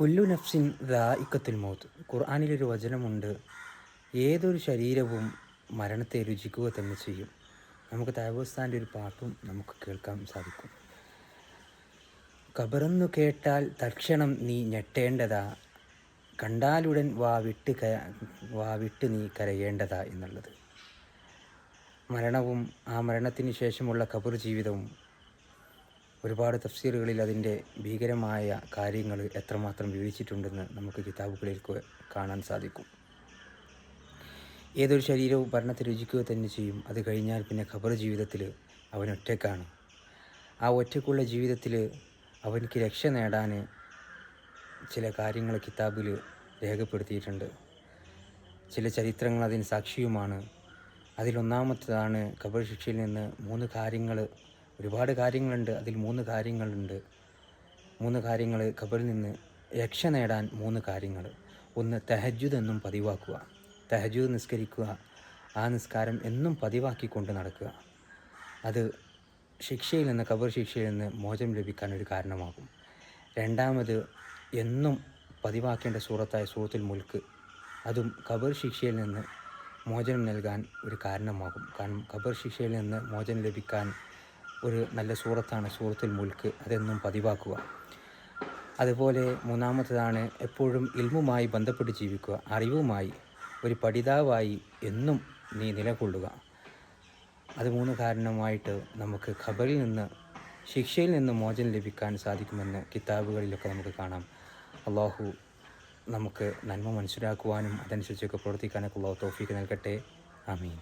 കുല്ലു നഫ്സിൻ ദായിക്കത്തുൽ mouth. ഖുർആാനിലൊരു വചനമുണ്ട് ഏതൊരു ശരീരവും മരണത്തെ രുചിക്കുക തന്നെ ചെയ്യും. നമുക്ക് താബോസ്ഥാന്റെ ഒരു പാട്ടും നമുക്ക് കേൾക്കാൻ സാധിക്കും. കബറന്നു കേട്ടാൽ തക്ഷണം നീ ഞെട്ടേണ്ടതാ കണ്ടാലുടൻ വാ വിട്ട് ക വാ വിട്ട് നീ കരയേണ്ടതാ എന്നുള്ളത്. മരണവും ആ മരണത്തിന് ശേഷമുള്ള കബർ ജീവിതവും ഒരുപാട് തഫ്സീറുകളിൽ അതിന്റെ ഭീകരമായ കാര്യങ്ങൾ എത്രമാത്രം വിവരിച്ചിട്ടുണ്ടെന്ന് നമുക്ക് കിതാബുകളിൽ കാണാൻ സാധിക്കും. ഏതൊരു ശരീരവും ഭരണത്തെ രുചിക്കുക തന്നെ ചെയ്യും. അത് കഴിഞ്ഞാൽ പിന്നെ ഖബർ ജീവിതത്തിൽ അവൻ ഒറ്റക്കാണ് ആ ഒറ്റക്കുള്ള ജീവിതത്തിൽ അവനിക്ക് രക്ഷ നേടാൻ ചില കാര്യങ്ങൾ കിതാബിൽ രേഖപ്പെടുത്തിയിട്ടുണ്ട്. ചില ചരിത്രങ്ങൾ അതിന് സാക്ഷിയുമാണ്. അതിലൊന്നാമത്തതാണ് ഖബർ ശിക്ഷയിൽ നിന്ന് മൂന്ന് കാര്യങ്ങൾ ഒരുപാട് കാര്യങ്ങളുണ്ട്. അതിൽ മൂന്ന് കാര്യങ്ങളുണ്ട്. മൂന്ന് കാര്യങ്ങൾ ഖബറിൽ നിന്ന് രക്ഷ നേടാൻ മൂന്ന് കാര്യങ്ങൾ. ഒന്ന് തെഹജുദ് എന്നും പതിവാക്കുക. തെഹജുദ് നിസ്കരിക്കുക. ആ നിസ്കാരം എന്നും പതിവാക്കിക്കൊണ്ട് നടക്കുക. അത് ശിക്ഷയിൽ നിന്ന് ഖബർ ശിക്ഷയിൽ നിന്ന് മോചനം ലഭിക്കാൻ ഒരു കാരണമാകും. രണ്ടാമത് എന്നും പതിവാക്കേണ്ട സൂറത്തായ സൂറത്തുൽ മുൽക്ക് അതും ഖബർ ശിക്ഷയിൽ നിന്ന് മോചനം നൽകാൻ ഒരു കാരണമാകും. കാരണം ഖബർ ശിക്ഷയിൽ നിന്ന് മോചനം ലഭിക്കാൻ ഒരു നല്ല സൂറത്താണ് സൂറത്തുൽ മുൽക്ക് അതെന്നും പതിവാക്കുക. അതുപോലെ മൂന്നാമത്തതാണ് എപ്പോഴും ഇൽമുമായി ബന്ധപ്പെട്ട് ജീവിക്കുക അറിവുമായി ഒരു പഠിതാവായി എന്നും നീ നിലകൊള്ളുക. അത് മൂന്ന് കാരണമായിട്ട് നമുക്ക് ഖബറിൽ നിന്ന് ശിക്ഷയിൽ നിന്ന് മോചനം ലഭിക്കാൻ സാധിക്കുമെന്ന് കിതാബുകളിലൊക്കെ നമുക്ക് കാണാം. അള്ളാഹു നമുക്ക് നന്മ മനസ്സിലാക്കുവാനും അതനുസരിച്ചൊക്കെ പ്രവർത്തിക്കാനൊക്കെ ഉള്ള തോഫിക്ക് നൽകട്ടെ. ആമീൻ.